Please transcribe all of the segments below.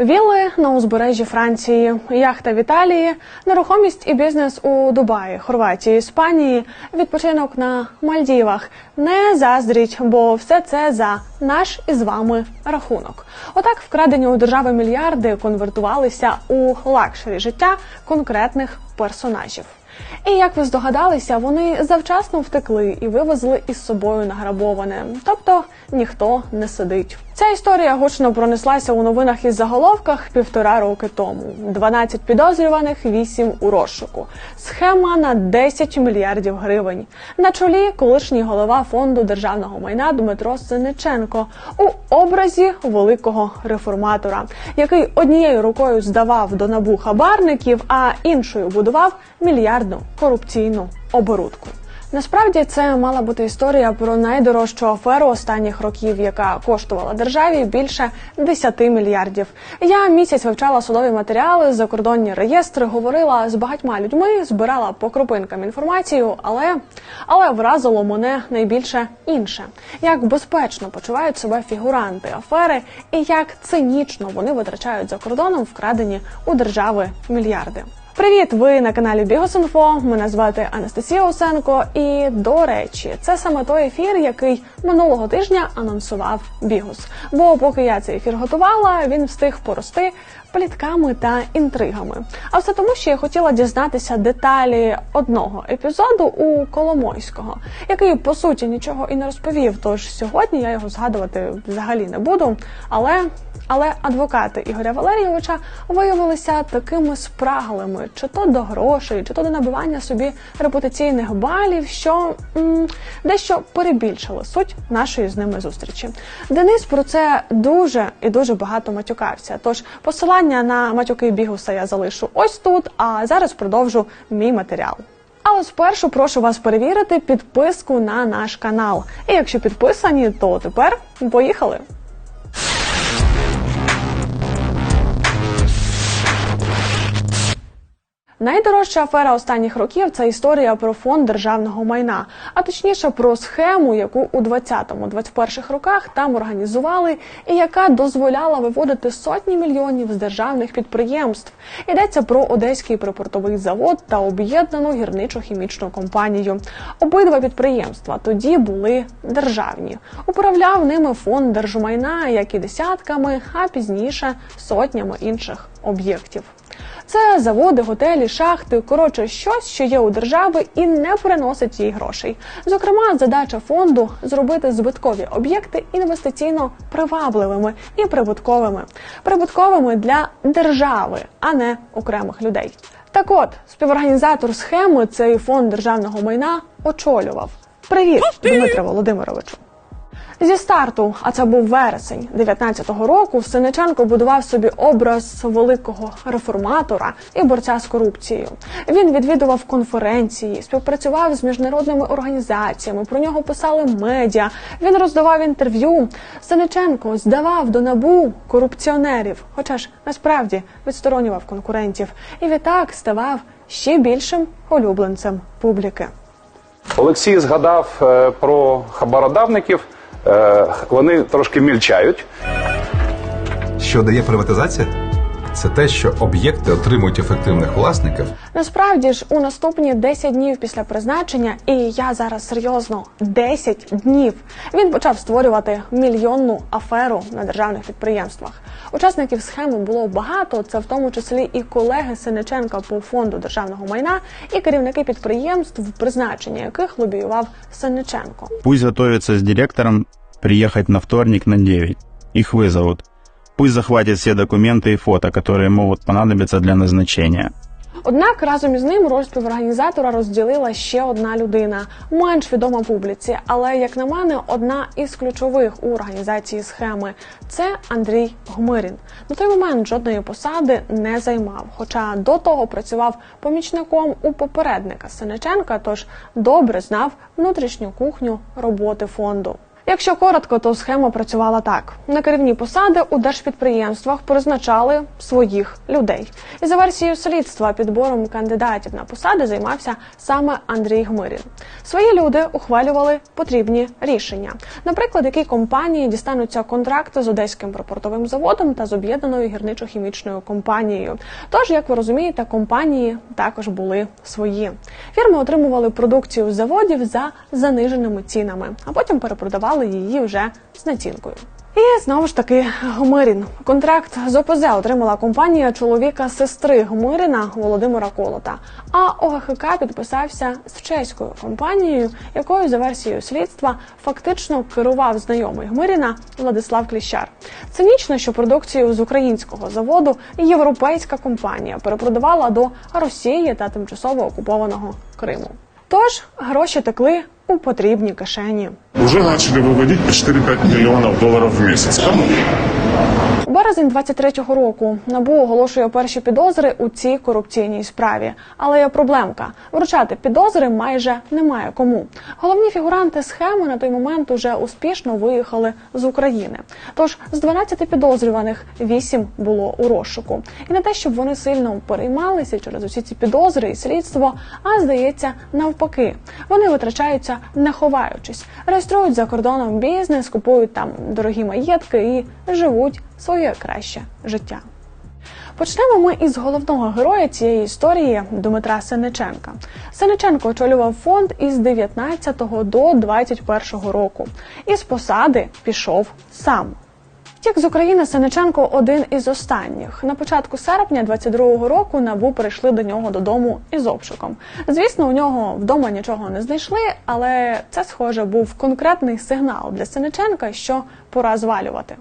Вілли на узбережжі Франції, яхта в Італії, нерухомість і бізнес у Дубаї, Хорватії, Іспанії, відпочинок на Мальдівах. Не заздріть, бо все це за наш із вами рахунок. Отак вкрадені у держави мільярди конвертувалися у лакшері життя конкретних персонажів. І як ви здогадалися, вони завчасно втекли і вивезли із собою награбоване. Тобто ніхто не сидить. Ця історія гучно пронеслася у новинах із заголовках півтора роки тому. 12 підозрюваних, 8 у розшуку. Схема на 10 мільярдів гривень. На чолі колишній голова фонду державного майна Дмитро Синиченко у образі великого реформатора, який однією рукою здавав до набу хабарників, а іншою будував мільярдну корупційну оборудку. Насправді це мала бути історія про найдорожчу аферу останніх років, яка коштувала державі більше 10 мільярдів. Я місяць вивчала судові матеріали, закордонні реєстри, говорила з багатьма людьми, збирала по крупинкам інформацію, але але вразило мене найбільше інше: як безпечно почувають себе фігуранти афери, і як цинічно вони витрачають за кордоном вкрадені у держави мільярди. Привіт! Ви на каналі Бігосінфо. Мене звати Анастасія Осенко. І до речі, це саме той ефір, який минулого тижня анонсував Бігус. Бо поки я цей ефір готувала, він встиг порости плітками та інтригами. А все тому, що я хотіла дізнатися деталі одного епізоду у Коломойського, який по суті нічого і не розповів. Тож сьогодні я його згадувати взагалі не буду. Але але адвокати Ігоря Валерійовича виявилися такими спраглими, чи то до грошей, чи то до набивання собі репутаційних балів, що м, дещо перебільшили суть нашої з ними зустрічі. Денис про це дуже і дуже багато матюкався. Тож посилання на матюки бігуса я залишу ось тут. А зараз продовжу мій матеріал. Але спершу прошу вас перевірити підписку на наш канал. І якщо підписані, то тепер поїхали. Найдорожча афера останніх років це історія про фонд державного майна, а точніше про схему, яку у 20-21 роках там організували, і яка дозволяла виводити сотні мільйонів з державних підприємств. Йдеться про одеський припортовий завод та об'єднану гірничо-хімічну компанію. Обидва підприємства тоді були державні. Управляв ними фонд держмайна, як і десятками, а пізніше сотнями інших об'єктів. Це заводи, готелі, шахти, коротше, щось, що є у держави і не приносить їй грошей. Зокрема, задача фонду зробити збиткові об'єкти інвестиційно привабливими і прибутковими, прибутковими для держави, а не окремих людей. Так от співорганізатор схеми цей фонд державного майна очолював. Привіт, Дмитре Володимировичу. Зі старту, а це був вересень 19-го року, Синиченко будував собі образ великого реформатора і борця з корупцією. Він відвідував конференції, співпрацював з міжнародними організаціями. Про нього писали медіа. Він роздавав інтерв'ю. Синиченко здавав до набу корупціонерів, хоча ж насправді відсторонював конкурентів, і відтак ставав ще більшим улюбленцем публіки. Олексій згадав е, про хабародавників. Е, Вони трошки мільчають. Що дає приватизація? Це те, що об'єкти отримують ефективних власників. Насправді ж у наступні 10 днів після призначення, і я зараз серйозно 10 днів. Він почав створювати мільйонну аферу на державних підприємствах. Учасників схеми було багато. Це в тому числі і колеги Синиченка по фонду державного майна, і керівники підприємств, призначення яких лобіював Синиченко. Пусть готовятся с директором приехать на вторник на 9. Их вызовут. Пусть захватят все документы и фото, которые могут понадобиться для назначения. Однак разом із ним роль співорганізатора розділила ще одна людина, менш відома публіці, але як на мене, одна із ключових у організації схеми це Андрій Гмирін. На той момент жодної посади не займав, хоча до того працював помічником у попередника Синиченка, тож добре знав внутрішню кухню роботи фонду. Якщо коротко, то схема працювала так: на керівні посади у держпідприємствах призначали своїх людей. І за версією слідства підбором кандидатів на посади займався саме Андрій Гмирін. Свої люди ухвалювали потрібні рішення, наприклад, які компанії дістануться контракти з одеським пропортовим заводом та з об'єднаною гірничо-хімічною компанією. Тож, як ви розумієте, компанії також були свої. Фірми отримували продукцію з заводів за заниженими цінами, а потім перепродавали її вже з націнкою. І знову ж таки Гмирін. Контракт з ОПЗ отримала компанія чоловіка сестри Гмирина Володимира Колота. А ОГХК підписався з чеською компанією, якою за версією слідства фактично керував знайомий Гмиріна Владислав Кліщар. Цинічно, що продукцію з українського заводу європейська компанія перепродавала до Росії та тимчасово окупованого Криму. Тож гроші текли у потрібні кишені. Уже почали виводити по 4-5 мільйонів доларів в місяць. Кому? Березень 23-го року набу оголошує перші підозри у цій корупційній справі. Але є проблемка: вручати підозри майже немає кому. Головні фігуранти схеми на той момент уже успішно виїхали з України. Тож з 12 підозрюваних 8 було у розшуку. І не те, щоб вони сильно переймалися через усі ці підозри і слідство, а здається, навпаки, вони витрачаються не ховаючись, реєструють за кордоном бізнес, купують там дорогі маєтки і живуть своє краще життя. Почнемо ми із головного героя цієї історії Дмитра Сенеченка. Сенеченко очолював фонд із 19 до 21 року. І з посади пішов сам. Втік з України Сенеченко один із останніх. На початку серпня 22-го року набу прийшли до нього додому із обшуком. Звісно, у нього вдома нічого не знайшли, але це, схоже, був конкретний сигнал для Сенеченка, що пора звалювати.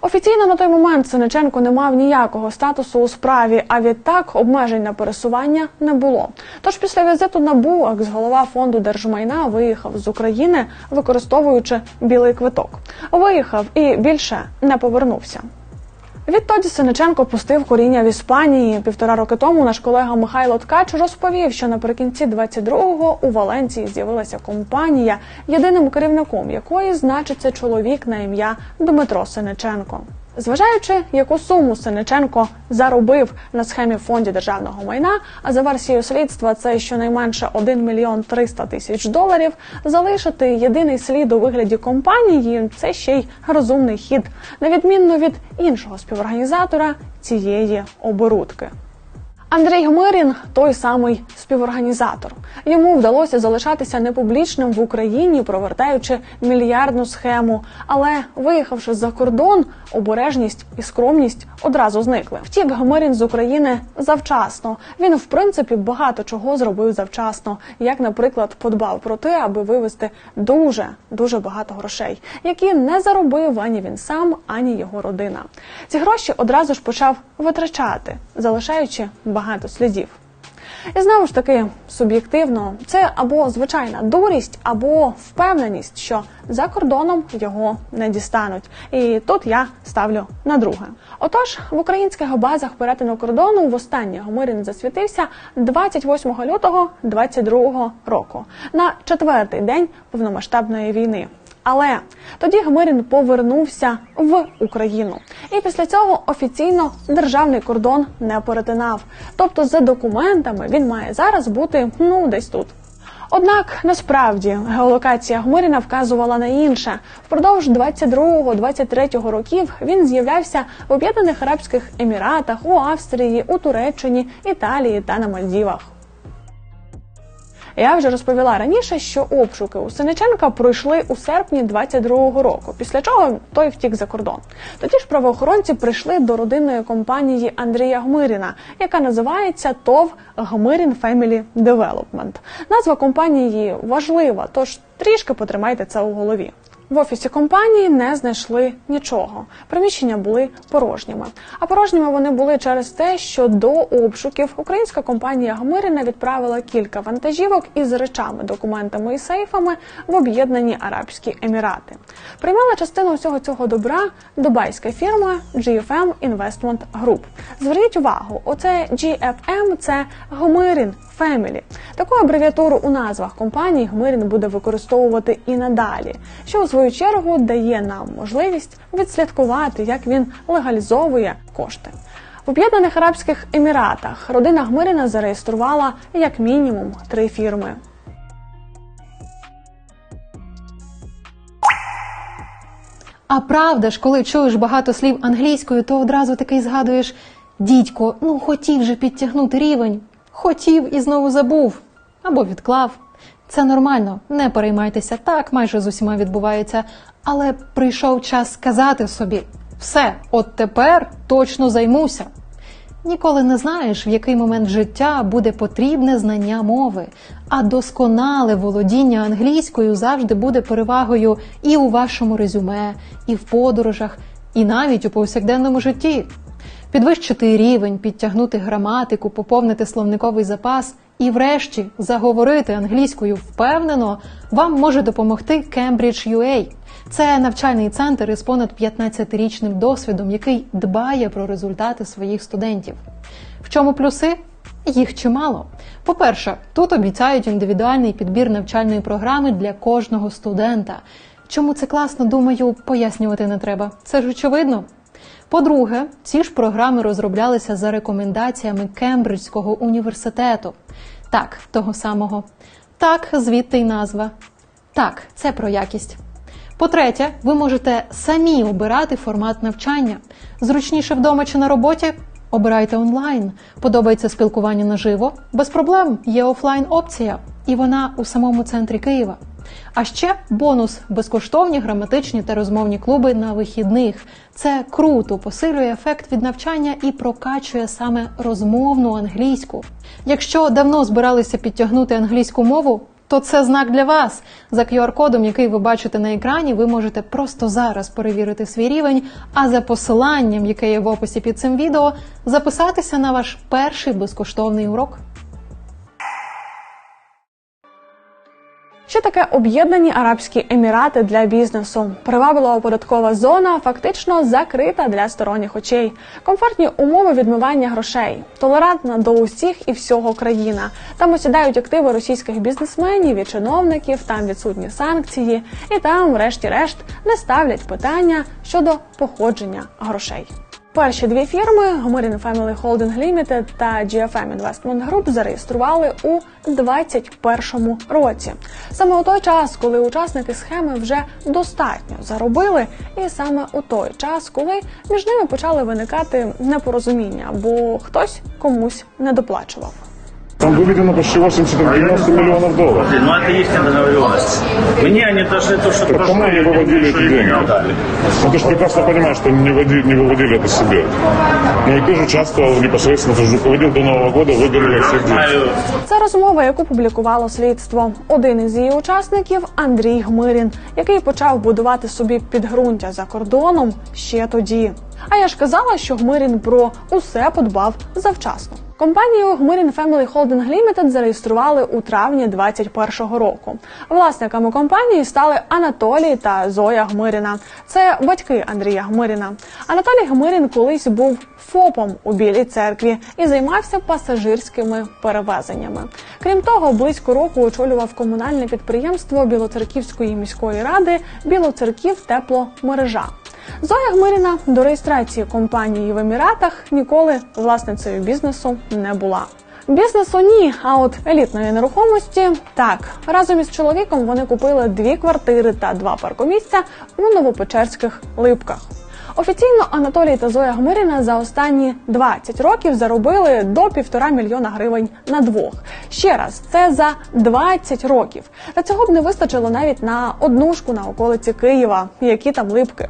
Офіційно на той момент Синиченко не мав ніякого статусу у справі, а відтак обмежень на пересування не було. Тож після візиту НАБУ екс-голова фонду держмайна виїхав з України, використовуючи білий квиток. Виїхав і більше не повернувся. Відтоді Синиченко пустив коріння в Іспанії. Півтора роки тому наш колега Михайло Ткач розповів, що наприкінці 22-го у Валенції з'явилася компанія, єдиним керівником якої значиться чоловік на ім'я Дмитро Синиченко. Зважаючи, яку суму Синиченко заробив на схемі фонді державного майна, а за версією слідства це щонайменше 1 мільйон 300 тисяч доларів, залишити єдиний слід у вигляді компанії це ще й розумний хід, на відмінно від іншого співорганізатора цієї оборудки. Андрій Гмирін той самий співорганізатор. Йому вдалося залишатися непублічним в Україні, провертаючи мільярдну схему. Але виїхавши за кордон, обережність і скромність одразу зникли. Втік Гмирін з України завчасно. Він, в принципі, багато чого зробив завчасно, як, наприклад, подбав про те, аби вивести дуже дуже багато грошей, які не заробив ані він сам, ані його родина. Ці гроші одразу ж почав витрачати, залишаючи багато слідів. І знову ж таки, суб'єктивно, це або звичайна дурість, або впевненість, що за кордоном його не дістануть. І тут я ставлю на друге. Отож, в українських базах перетину кордону востаннє Гомирін засвітився 28 лютого 22 року на четвертий день повномасштабної війни. Але тоді Гмирін повернувся в Україну, і після цього офіційно державний кордон не перетинав. Тобто, за документами він має зараз бути ну десь тут. Однак насправді геолокація Гмиріна вказувала на інше. Впродовж 22-23 років він з'являвся в Об'єднаних Арабських Еміратах, у Австрії, у Туреччині, Італії та на Мальдівах. Я вже розповіла раніше, що обшуки у Синиченка пройшли у серпні 22-го року, після чого той втік за кордон. Тоді ж правоохоронці прийшли до родинної компанії Андрія Гмиріна, яка називається ТОВ Гмирін Фемілі Девелопмент. Назва компанії важлива, тож трішки потримайте це у голові. В офісі компанії не знайшли нічого. Приміщення були порожніми. А порожніми вони були через те, що до обшуків українська компанія Гмирина відправила кілька вантажівок із речами, документами і сейфами в Об'єднані Арабські Емірати. Приймала частину всього цього добра дубайська фірма GFM Investment Group. Зверніть увагу, оце GFM – це Гмирін Family. Таку абревіатуру у назвах компаній Гмирін буде використовувати і надалі, що у свою чергу дає нам можливість відслідкувати, як він легалізовує кошти. В Об'єднаних Арабських Еміратах родина Гмирина зареєструвала як мінімум три фірми. А правда ж, коли чуєш багато слів англійською, то одразу такий згадуєш дідько, ну хотів же підтягнути рівень, хотів і знову забув або відклав. Це нормально, не переймайтеся, так майже з усіма відбувається. Але прийшов час сказати собі: все, от тепер точно займуся. Ніколи не знаєш, в який момент життя буде потрібне знання мови, а досконале володіння англійською завжди буде перевагою і у вашому резюме, і в подорожах, і навіть у повсякденному житті. Підвищити рівень, підтягнути граматику, поповнити словниковий запас і, врешті, заговорити англійською впевнено вам може допомогти Cambridge UA. Це навчальний центр із понад 15-річним досвідом, який дбає про результати своїх студентів. В чому плюси? Їх чимало. По-перше, тут обіцяють індивідуальний підбір навчальної програми для кожного студента. Чому це класно, думаю, пояснювати не треба. Це ж очевидно. По-друге, ці ж програми розроблялися за рекомендаціями Кембриджського університету. Так, того самого. Так, звідти й назва. Так, це про якість. По-третє, ви можете самі обирати формат навчання. Зручніше вдома чи на роботі? Обирайте онлайн. Подобається спілкування наживо? Без проблем. Є офлайн опція, і вона у самому центрі Києва. А ще бонус безкоштовні граматичні та розмовні клуби на вихідних. Це круто посилює ефект від навчання і прокачує саме розмовну англійську. Якщо давно збиралися підтягнути англійську мову, то це знак для вас. За QR-кодом, який ви бачите на екрані, ви можете просто зараз перевірити свій рівень, а за посиланням, яке є в описі під цим відео, записатися на ваш перший безкоштовний урок. Що таке об'єднані Арабські Емірати для бізнесу? Приваблива податкова зона фактично закрита для сторонніх очей. Комфортні умови відмивання грошей, толерантна до усіх і всього країна. Там осідають активи російських бізнесменів і чиновників, там відсутні санкції, і там, врешті-решт, не ставлять питання щодо походження грошей. Перші дві фірми Гомерін Family Holding Limited та GFM Investment Group зареєстрували у 2021 році. Саме у той час, коли учасники схеми вже достатньо заробили, і саме у той час, коли між ними почали виникати непорозуміння, бо хтось комусь не доплачував. Там выведено почти 80-90 миллионов долларов. Ну, это истинная договоренность. Мне они даже то, что Так кому они выводили эти деньги? дали. Ну, ты же прекрасно понимаешь, что не, води- не выводили это себе. Ну, и ты же участвовал непосредственно, ты же руководил до Нового года, выгорели все деньги. Знаю, Це розмова, яку публікувало слідство. Один із її учасників Андрій Гмирін, який почав будувати собі підґрунтя за кордоном ще тоді. А я ж казала, що Гмирін про усе подбав завчасно. Компанію Гмирін Family Holding Limited зареєстрували у травні 2021 року. Власниками компанії стали Анатолій та Зоя Гмиріна. Це батьки Андрія Гмиріна. Анатолій Гмирін колись був ФОПом у Білій церкві і займався пасажирськими перевезеннями. Крім того, близько року очолював комунальне підприємство Білоцерківської міської ради Білоцерків тепломережа. Зоя Гмиріна до реєстрації компанії в Еміратах ніколи власницею бізнесу не була. Бізнесу ні, а от елітної нерухомості так. Разом із чоловіком вони купили дві квартири та два паркомісця у Новопечерських липках. Офіційно Анатолій та Зоя Гмиріна за останні 20 років заробили до півтора мільйона гривень на двох. Ще раз, це за 20 років. Та цього б не вистачило навіть на однушку на околиці Києва, які там липки.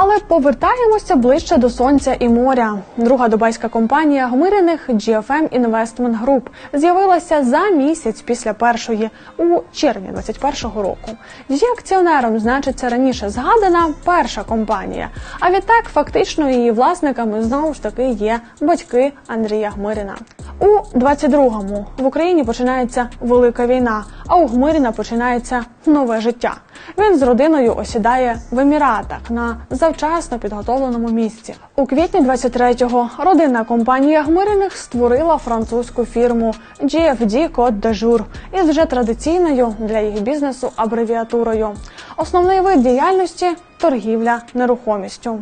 Але повертаємося ближче до сонця і моря. Друга дубайська компанія Гмириних GFM Investment Group з'явилася за місяць після першої у червні 2021 року. Її акціонером значиться раніше згадана перша компанія. А відтак, фактично, її власниками знову ж таки є батьки Андрія Гмирина. У 22-му в Україні починається велика війна, а у Гмиріна починається нове життя. Він з родиною осідає в Еміратах на завчасно підготовленому місці. У квітні 23-го родинна компанія Гмиріних створила французьку фірму GFD Côte d'Azur із вже традиційною для їх бізнесу абревіатурою. Основний вид діяльності торгівля нерухомістю.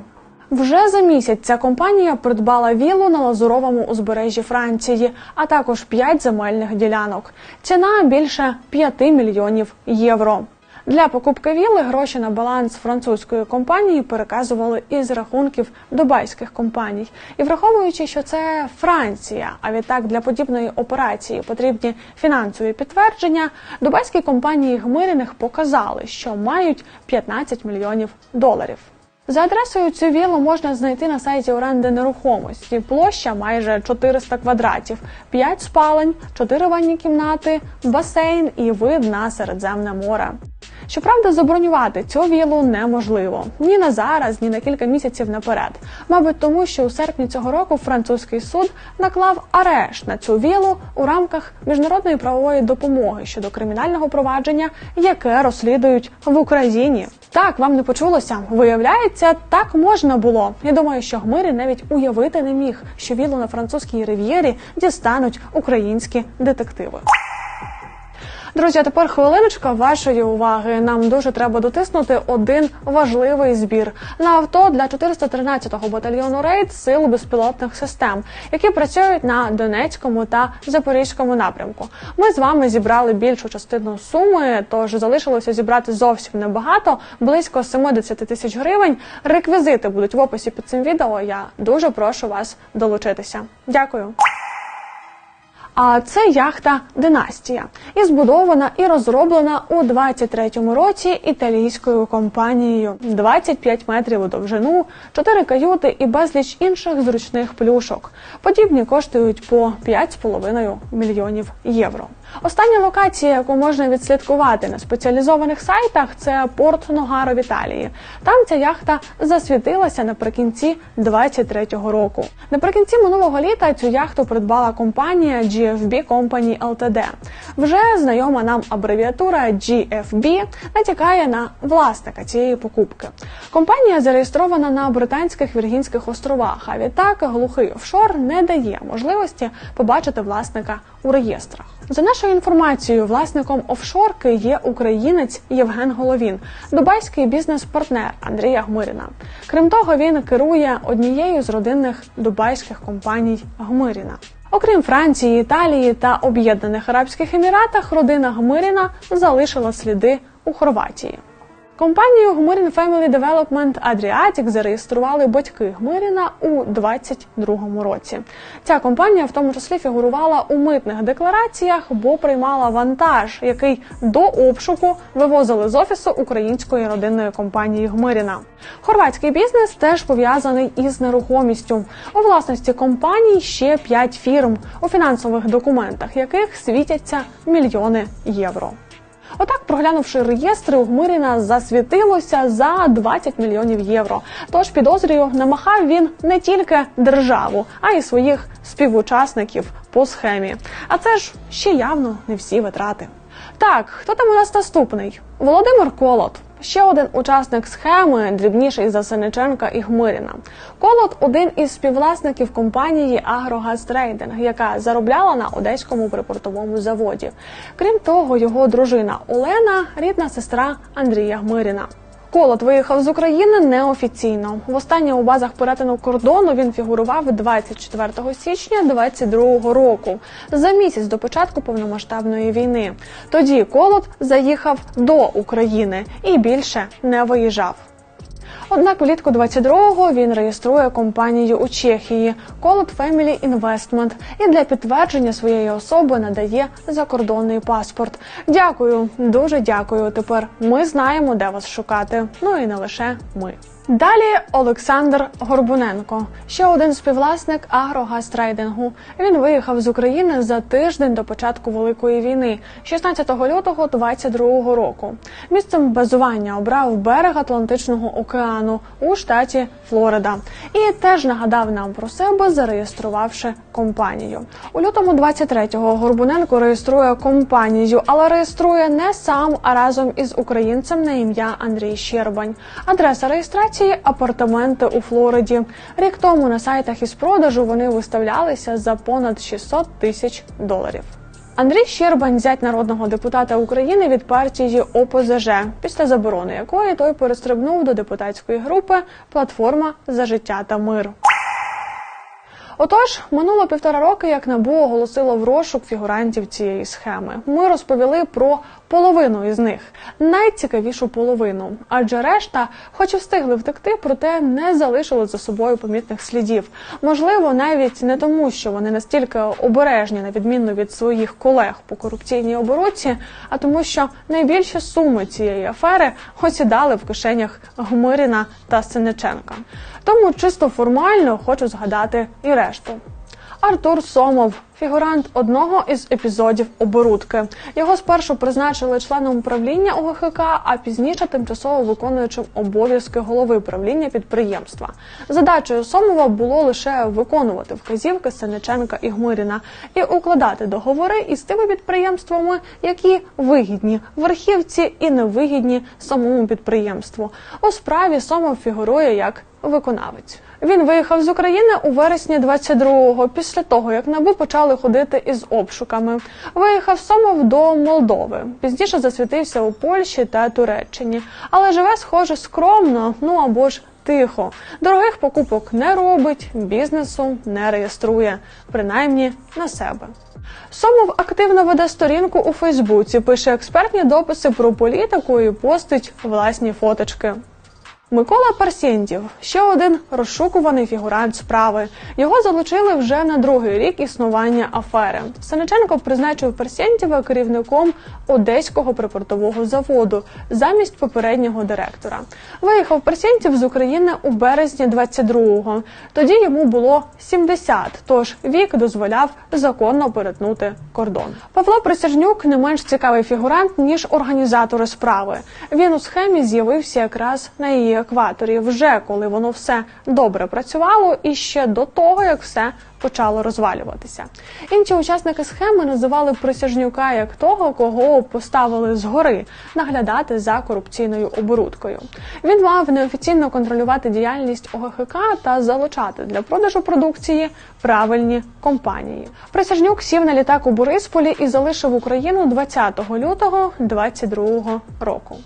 Вже за місяць ця компанія придбала віллу на лазуровому узбережжі Франції, а також 5 земельних ділянок. Ціна більше 5 мільйонів євро. Для покупки вілли гроші на баланс французької компанії переказували із рахунків дубайських компаній. І враховуючи, що це Франція, а відтак для подібної операції потрібні фінансові підтвердження, дубайські компанії Гмиріних показали, що мають 15 мільйонів доларів. За адресою цю віллу можна знайти на сайті оренди нерухомості. Площа майже 400 квадратів, 5 спалень, 4 ванні кімнати, басейн і вид на Середземне море. Щоправда, забронювати цю віллу неможливо ні на зараз, ні на кілька місяців наперед. Мабуть, тому що у серпні цього року французький суд наклав арешт на цю віллу у рамках міжнародної правової допомоги щодо кримінального провадження, яке розслідують в Україні. Так, вам не почулося. Виявляється, так можна було. Я думаю, що Гмирі навіть уявити не міг, що віллу на французькій рив'єрі дістануть українські детективи. Друзі, а тепер хвилиночка вашої уваги. Нам дуже треба дотиснути один важливий збір на авто для 413-го батальйону рейд сил безпілотних систем, які працюють на Донецькому та Запорізькому напрямку. Ми з вами зібрали більшу частину суми, тож залишилося зібрати зовсім небагато, близько 70 тисяч гривень. Реквізити будуть в описі під цим відео. Я дуже прошу вас долучитися. Дякую. А це яхта Династія і збудована і розроблена у 23-му році італійською компанією 25 метрів у довжину, 4 каюти і безліч інших зручних плюшок. Подібні коштують по 5,5 мільйонів євро. Остання локація, яку можна відслідкувати на спеціалізованих сайтах, це порт Ногаро в Італії. Там ця яхта засвітилася наприкінці 23-го року. Наприкінці минулого літа цю яхту придбала компанія GFB Company Ltd. Вже знайома нам абревіатура GFB натякає на власника цієї покупки. Компанія зареєстрована на британських Віргінських островах. А відтак глухий офшор не дає можливості побачити власника у реєстрах. За нашою інформацією, власником офшорки є українець Євген Головін, дубайський бізнес-партнер Андрія Гмиріна. Крім того, він керує однією з родинних дубайських компаній Гмиріна. Окрім Франції, Італії та Об'єднаних Арабських Еміратах, родина Гмиріна залишила сліди у Хорватії. Компанію Гмирін Family Development Adriatic зареєстрували батьки Гмиріна у 2022 році. Ця компанія в тому числі фігурувала у митних деклараціях, бо приймала вантаж, який до обшуку вивозили з офісу української родинної компанії Гмиріна. Хорватський бізнес теж пов'язаний із нерухомістю. У власності компаній ще п'ять фірм, у фінансових документах яких світяться мільйони євро. Отак, проглянувши реєстри, у Гмиріна засвітилося за 20 мільйонів євро. Тож підозрюю, намахав він не тільки державу, а й своїх співучасників по схемі. А це ж ще явно не всі витрати. Так, хто там у нас наступний? Володимир Колот. Ще один учасник схеми, дрібніший за Сениченка і Гмиріна. Колот один із співвласників компанії Агрогазтрейдинг, яка заробляла на одеському припортовому заводі. Крім того, його дружина Олена рідна сестра Андрія Гмиріна. Колот виїхав з України неофіційно. Востаннє у базах перетину кордону він фігурував 24 січня 2022 року, за місяць до початку повномасштабної війни. Тоді Колот заїхав до України і більше не виїжджав. Однак влітку 22-го він реєструє компанію у Чехії Colot Family Investment і для підтвердження своєї особи надає закордонний паспорт. Дякую, дуже дякую. Тепер ми знаємо, де вас шукати. Ну і не лише ми. Далі Олександр Горбуненко, ще один співвласник агрогастрейдингу. Він виїхав з України за тиждень до початку великої війни, 16 лютого 22 року. Місцем базування обрав берег Атлантичного океану у штаті Флорида і теж нагадав нам про себе, зареєструвавши компанію. У лютому 23-го Горбуненко реєструє компанію, але реєструє не сам, а разом із українцем на ім'я Андрій Щербань. Адреса реєстрації апартаменти у Флориді. Рік тому на сайтах із продажу вони виставлялися за понад 600 тисяч доларів. Андрій Щербань, зять народного депутата України від партії ОПЗЖ, після заборони якої той перестрибнув до депутатської групи Платформа за життя та мир. Отож, минуло півтора роки, як НАБУ оголосило в розшук фігурантів цієї схеми. Ми розповіли про половину із них, найцікавішу половину. Адже решта, хоч і встигли втекти, проте не залишили за собою помітних слідів. Можливо, навіть не тому, що вони настільки обережні, на відміну від своїх колег по корупційній оборудці, а тому, що найбільші суми цієї афери осідали в кишенях Гмиріна та Синиченка. Тому чисто формально хочу згадати і решту. Артур Сомов, фігурант одного із епізодів оборудки. Його спершу призначили членом управління ОГХК, а пізніше тимчасово виконуючим обов'язки голови правління підприємства. Задачею Сомова було лише виконувати вказівки Сенеченка і Гмиріна і укладати договори із тими підприємствами, які вигідні верхівці і невигідні самому підприємству. У справі Сомов фігурує як виконавець. Він виїхав з України у вересні 22-го, після того як набу почали ходити із обшуками. Виїхав Сомов до Молдови. Пізніше засвітився у Польщі та Туреччині, але живе, схоже, скромно, ну або ж тихо. Дорогих покупок не робить, бізнесу не реєструє, принаймні на себе. Сомов активно веде сторінку у Фейсбуці, пише експертні дописи про політику і постить власні фоточки. Микола Парсєнтів ще один розшукуваний фігурант справи. Його залучили вже на другий рік існування афери. Сенеченко призначив Парсєнтєва керівником одеського припортового заводу замість попереднього директора. Виїхав Парсєнтів з України у березні 22-го. Тоді йому було 70, тож вік дозволяв законно перетнути кордон. Павло Присяжнюк не менш цікавий фігурант ніж організатори справи. Він у схемі з'явився якраз на її екваторі, вже коли воно все добре працювало, і ще до того, як все почало розвалюватися. Інші учасники схеми називали Присяжнюка як того, кого поставили згори наглядати за корупційною оборудкою. Він мав неофіційно контролювати діяльність ОГХК та залучати для продажу продукції правильні компанії. Присяжнюк сів на літак у Борисполі і залишив Україну 20 лютого 2022 року.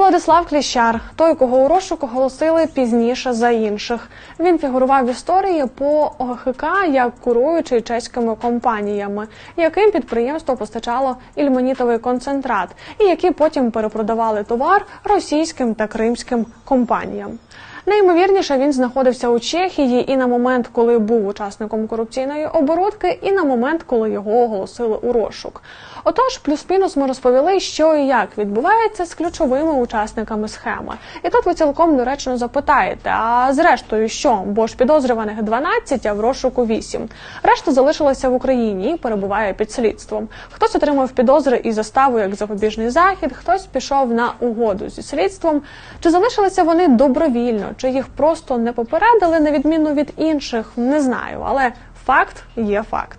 Владислав Кліщар, той, кого у розшук оголосили пізніше за інших. Він фігурував в історії по ОГХК як куруючий чеськими компаніями, яким підприємство постачало ільменітовий концентрат, і які потім перепродавали товар російським та кримським компаніям. Найімовірніше він знаходився у Чехії і на момент, коли був учасником корупційної оборудки, і на момент, коли його оголосили у розшук. Отож, плюс-мінус ми розповіли, що і як відбувається з ключовими учасниками схеми. І тут ви цілком доречно запитаєте: а зрештою, що? Бо ж підозрюваних 12, а в розшуку 8. Решта залишилася в Україні і перебуває під слідством. Хтось отримав підозри і заставу як запобіжний захід, хтось пішов на угоду зі слідством. Чи залишилися вони добровільно, чи їх просто не попередили на відміну від інших, не знаю, але факт є факт.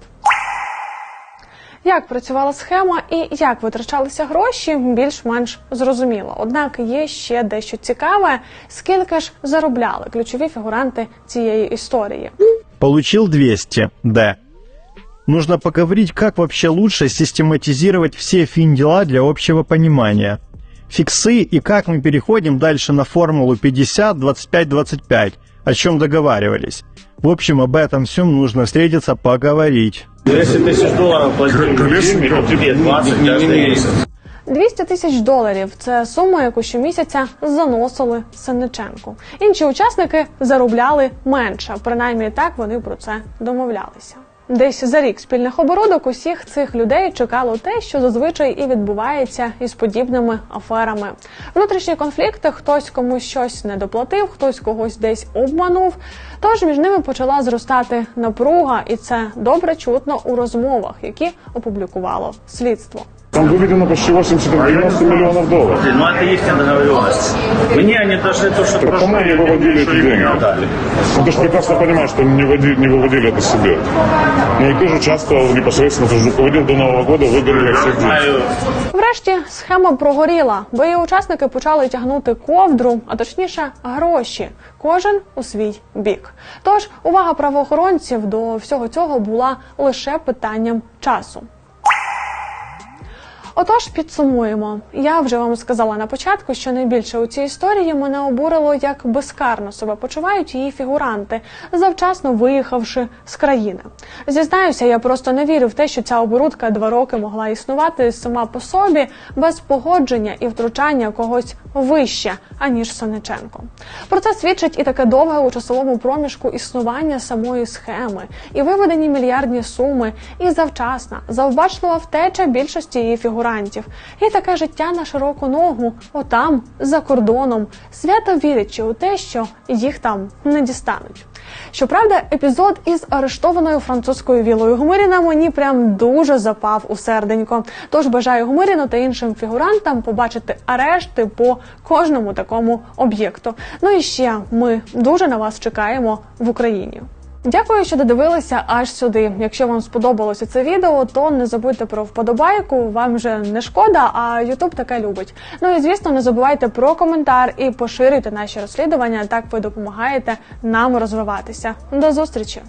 Як працювала схема і як витрачалися гроші, більш-менш зрозуміло. Однак є ще дещо цікаве, скільки ж заробляли ключові фігуранти цієї історії. Получил 200, да. Нужно поговорить, как вообще лучше систематизировать все финдела для общего понимания. Фиксы и как мы переходим дальше на формулу 50-25-25, о чем договаривались. В общем, об этом всем нужно встретиться, поговорить. 200 тысяч долларов платили Колесник, людям, тебе 20 каждый месяц. 200 тисяч доларів це сума, яку щомісяця заносили Синниченку. Інші учасники заробляли менше, принаймні так вони про це домовлялися. Десь за рік спільних оборудок усіх цих людей чекало те, що зазвичай і відбувається із подібними аферами. Внутрішні конфлікти, хтось комусь щось не доплатив, хтось когось десь обманув. Тож між ними почала зростати напруга, і це добре чутно у розмовах, які опублікувало слідство. Там выведено почти 80-90 миллионов долларов. Ну, это их договоренность. Мне они даже то, что Так кому они выводили эти деньги? дали. Ну, ты же прекрасно понимаешь, что не, води- не выводили это себе. Ну и ты же участвовал непосредственно, ты же руководил до Нового года, выиграли всех денег. Знаю, Врешті схема прогоріла, бо її учасники почали тягнути ковдру, а точніше гроші, кожен у свій бік. Тож увага правоохоронців до всього цього була лише питанням часу. Отож, підсумуємо. Я вже вам сказала на початку, що найбільше у цій історії мене обурило, як безкарно себе почувають її фігуранти, завчасно виїхавши з країни. Зізнаюся, я просто не вірю в те, що ця оборудка два роки могла існувати сама по собі без погодження і втручання когось вище, аніж Сониченко. Про це свідчить і таке довге у часовому проміжку існування самої схеми, і виведені мільярдні суми, і завчасна, завбачлива втеча більшості її фігурантів, і таке життя на широку ногу, отам, за кордоном, свято вірячи у те, що їх там не дістануть. Щоправда, епізод із арештованою французькою вілою Гумиріна мені прям дуже запав у серденько. Тож бажаю Гумиріну та іншим фігурантам побачити арешти по кожному такому об'єкту. Ну і ще ми дуже на вас чекаємо в Україні. Дякую, що додивилися аж сюди. Якщо вам сподобалося це відео, то не забудьте про вподобайку. Вам вже не шкода, а Ютуб таке любить. Ну і звісно, не забувайте про коментар і поширюйте наші розслідування. Так ви допомагаєте нам розвиватися. До зустрічі!